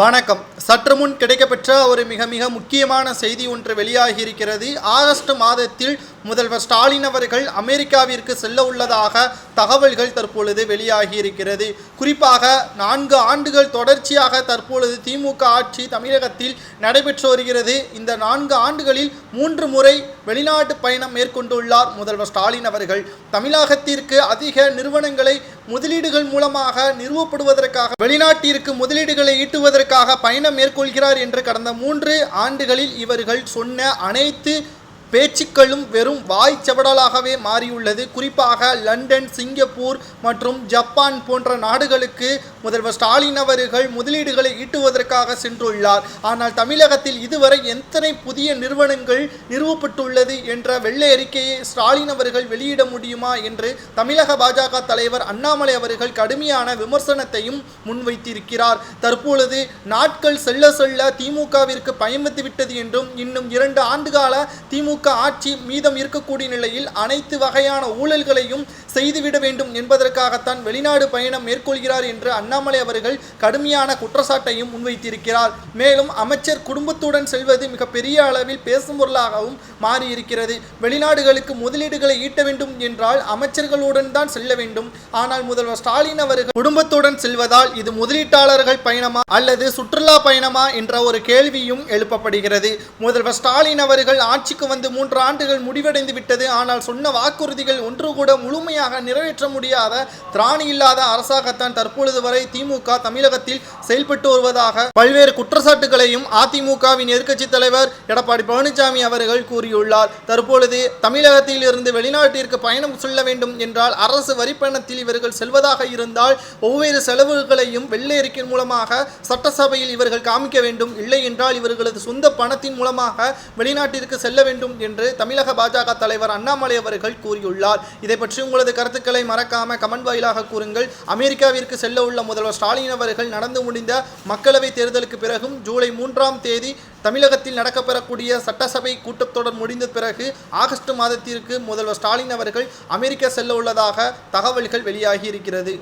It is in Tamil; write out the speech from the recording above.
வணக்கம். சற்று முன் கிடைக்கப்பெற்ற ஒரு மிக மிக முக்கியமான செய்தி ஒன்று வெளியாகி இருக்கிறது ஆகஸ்ட் மாதத்தில் முதல்வர் ஸ்டாலின் அவர்கள் அமெரிக்காவிற்கு செல்ல உள்ளதாக தகவல்கள் தற்பொழுது வெளியாகி இருக்கிறது குறிப்பாக நான்கு ஆண்டுகள் தொடர்ச்சியாக தற்பொழுது திமுக ஆட்சி தமிழகத்தில் நடைபெற்று வருகிறது. இந்த நான்கு ஆண்டுகளில் மூன்று முறை வெளிநாட்டு பயணம் மேற்கொண்டுள்ளார் முதல்வர் ஸ்டாலின் அவர்கள். தமிழகத்திற்கு அதிக நிறுவனங்களை முதலீடுகள் மூலமாக நிறுவப்படுவதற்காக வெளிநாட்டிற்கு முதலீடுகளை ஈட்டுவதற்காக பயணம் மேற்கொள்கிறார் என்று கடந்த மூன்று ஆண்டுகளில் இவர்கள் சொன்ன அனைத்து பேச்சுக்களும் வெறும் வாய் செவடலாகவே மாறியுள்ளது. குறிப்பாக லண்டன் சிங்கப்பூர் மற்றும் ஜப்பான் போன்ற நாடுகளுக்கு முதல்வர் ஸ்டாலின் அவர்கள் முதலீடுகளை ஈட்டுவதற்காக சென்றுள்ளார். ஆனால் தமிழகத்தில் இதுவரை எத்தனை புதிய நிறுவனங்கள் நிறுவப்பட்டுள்ளது என்ற வெள்ளை அறிக்கையை ஸ்டாலின் அவர்கள் வெளியிட முடியுமா என்று தமிழக பாஜக தலைவர் அண்ணாமலை அவர்கள் கடுமையான விமர்சனத்தையும் முன்வைத்திருக்கிறார். தற்பொழுது நாட்கள் செல்ல செல்ல திமுகவிற்கு பயன்பட்டு விட்டது என்றும் இன்னும் இரண்டு ஆண்டுகால திமுக ஆட்சி மீதம் இருக்கக்கூடிய நிலையில் அனைத்து வகையான ஊழல்களையும் செய்துவிட வேண்டும் என்பதற்காகத்தான் வெளிநாடு பயணம் மேற்கொள்கிறார் என்று அண்ணாமலை அவர்கள் கடுமையான குற்றச்சாட்டையும் முன்வைத்திருக்கிறார். மேலும் அமைச்சர் குடும்பத்துடன் செல்வது மிக பெரிய அளவில் பேசும் பொருளாகவும் மாறியிருக்கிறது. வெளிநாடுகளுக்கு முதலீடுகளை ஈட்ட வேண்டும் என்றால் அமைச்சர்களுடன் தான் செல்ல வேண்டும். ஆனால் முதல்வர் ஸ்டாலின் அவர்கள் குடும்பத்துடன் செல்வதால் இது முதலீட்டாளர்கள் பயணமா அல்லது சுற்றுலா பயணமா என்ற ஒரு கேள்வியும் எழுப்பப்படுகிறது. முதல்வர் ஸ்டாலின் அவர்கள் ஆட்சிக்கு வந்து மூன்று ஆண்டுகள் முடிவடைந்து விட்டது. ஆனால் சொன்ன வாக்குறுதிகள் ஒன்று கூட முழுமையாக நிறைவேற்ற முடியாத திராணி இல்லாத அரசாகத்தான் தற்பொழுது வரை திமுக தமிழகத்தில் செயல்பட்டு வருவதாக பல்வேறு குற்றச்சாட்டுகளையும் அதிமுகவின் எதிர்க்கட்சி தலைவர் எடப்பாடி பழனிசாமி அவர்கள் கூறியுள்ளார். தற்பொழுது தமிழகத்தில் இருந்து வெளிநாட்டிற்கு பயணம் செல்ல வேண்டும் என்றால் அரசு வரிப்பணத்தில் இவர்கள் செல்வதாக இருந்தால் ஒவ்வொரு செலவுகளையும் வெள்ளை அறிக்கை மூலமாக சட்டசபையில் இவர்கள் காமிக்க வேண்டும். இல்லை என்றால் இவர்களது சொந்த பணத்தின் மூலமாக வெளிநாட்டிற்கு செல்ல வேண்டும் என்று தமிழக பாஜக தலைவர் அண்ணாமலை அவர்கள் கூறியுள்ளார். இதை பற்றி உங்களது கருத்துக்களை மறக்காம கமெண்ட் வாயிலாக கூறுங்கள். அமெரிக்காவிற்கு செல்ல உள்ள முதல்வர் ஸ்டாலின் அவர்கள் நடந்து முடிந்த மக்களவை தேர்தலுக்கு பிறகும் ஜூலை மூன்றாம் தேதி தமிழகத்தில் நடக்கப்பெறக்கூடிய சட்டசபை கூட்டத்தொடர் முடிந்த பிறகு ஆகஸ்ட் மாதத்திற்கு முதல்வர் ஸ்டாலின் அவர்கள் அமெரிக்கா செல்ல உள்ளதாக தகவல்கள் வெளியாகி இருக்கிறது.